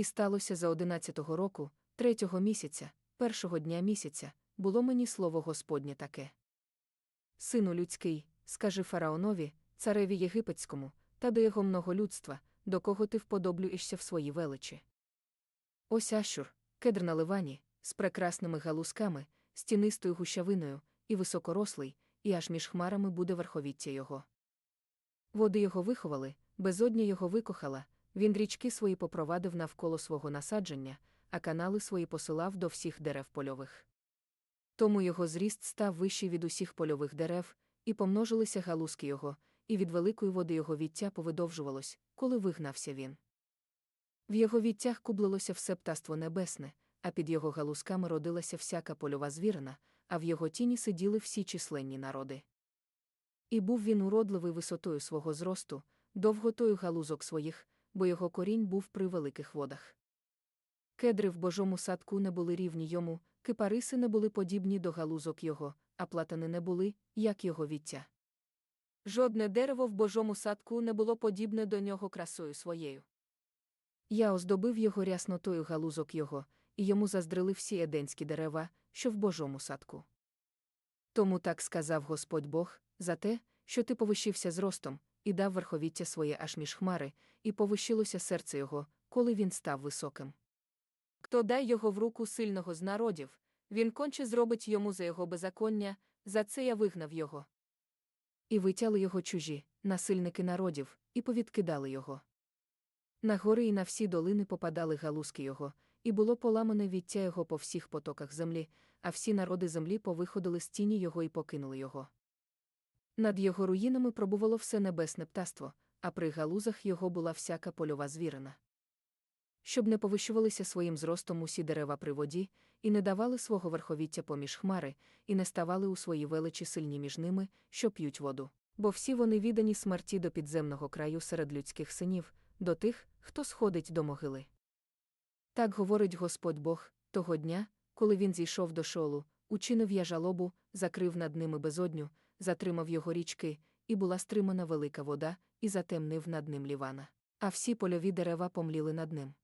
І сталося за одинадцятого року, третього місяця, першого дня місяця, було мені слово Господнє таке. Сину людський, скажи фараонові, цареві єгипетському, та до його многолюдства, до кого ти вподоблюєшся в своїй величі. Ось Ашур, кедр на ливані, з прекрасними галузками, з тінистою гущавиною, і високорослий, і аж між хмарами буде верховіття його. Води його виховали, безодня його викохала, він річки свої попровадив навколо свого насадження, а канали свої посилав до всіх дерев польових. Тому його зріст став вищий від усіх польових дерев, і помножилися галузки його, і від великої води його віття повидовжувалось, коли вигнався він. В його віттях кублилося все птаство небесне, а під його галузками родилася всяка польова звірина, а в його тіні сиділи всі численні народи. І був він уродливий висотою свого зросту, довготою галузок своїх, бо його корінь був при великих водах. Кедри в божому садку не були рівні йому, кипариси не були подібні до галузок його, а платани не були, як його віття. Жодне дерево в божому садку не було подібне до нього красою своєю. Я оздобив його ряснотою галузок його, і йому заздрили всі еденські дерева, що в божому садку. Тому так сказав Господь Бог, за те, що ти повищився зростом, і дав верховіття своє аж між хмари, і повищилося серце його, коли він став високим. Хто дай його в руку сильного з народів, він конче зробить йому за його беззаконня, за це я вигнав його. І витяли його чужі, насильники народів, і повідкидали його. На гори і на всі долини попадали галузки його, і було поламане віття його по всіх потоках землі, а всі народи землі повиходили з тіні його і покинули його. Над його руїнами пробувало все небесне птаство, а при галузах його була всяка польова звірина. Щоб не повищувалися своїм зростом усі дерева при воді, і не давали свого верховіття поміж хмари, і не ставали у своїй величі сильні між ними, що п'ють воду. Бо всі вони віддані смерті до підземного краю серед людських синів, до тих, хто сходить до могили. Так говорить Господь Бог, того дня, коли він зійшов до шолу, учинив я жалобу, закрив над ними безодню, затримав його річки, і була стримана велика вода, і затемнив над ним лівана. А всі польові дерева помліли над ним.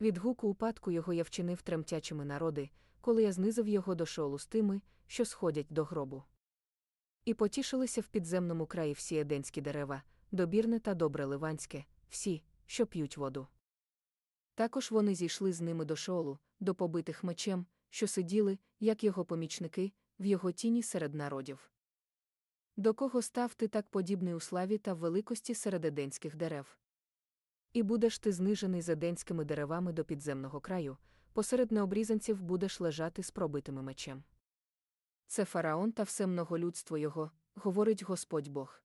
Від гуку упадку його я вчинив тремтячими народи, коли я знизив його до шолу з тими, що сходять до гробу. І потішилися в підземному краї всі еденські дерева, добірне та добре ливанське, всі, що п'ють воду. Також вони зійшли з ними до шолу, до побитих мечем, що сиділи, як його помічники, в його тіні серед народів. До кого став ти так подібний у славі та в великості серед еденських дерев? І будеш ти знижений з еденськими деревами до підземного краю, посеред необрізанців будеш лежати з пробитими мечем. Це фараон та все многолюдство його, говорить Господь Бог.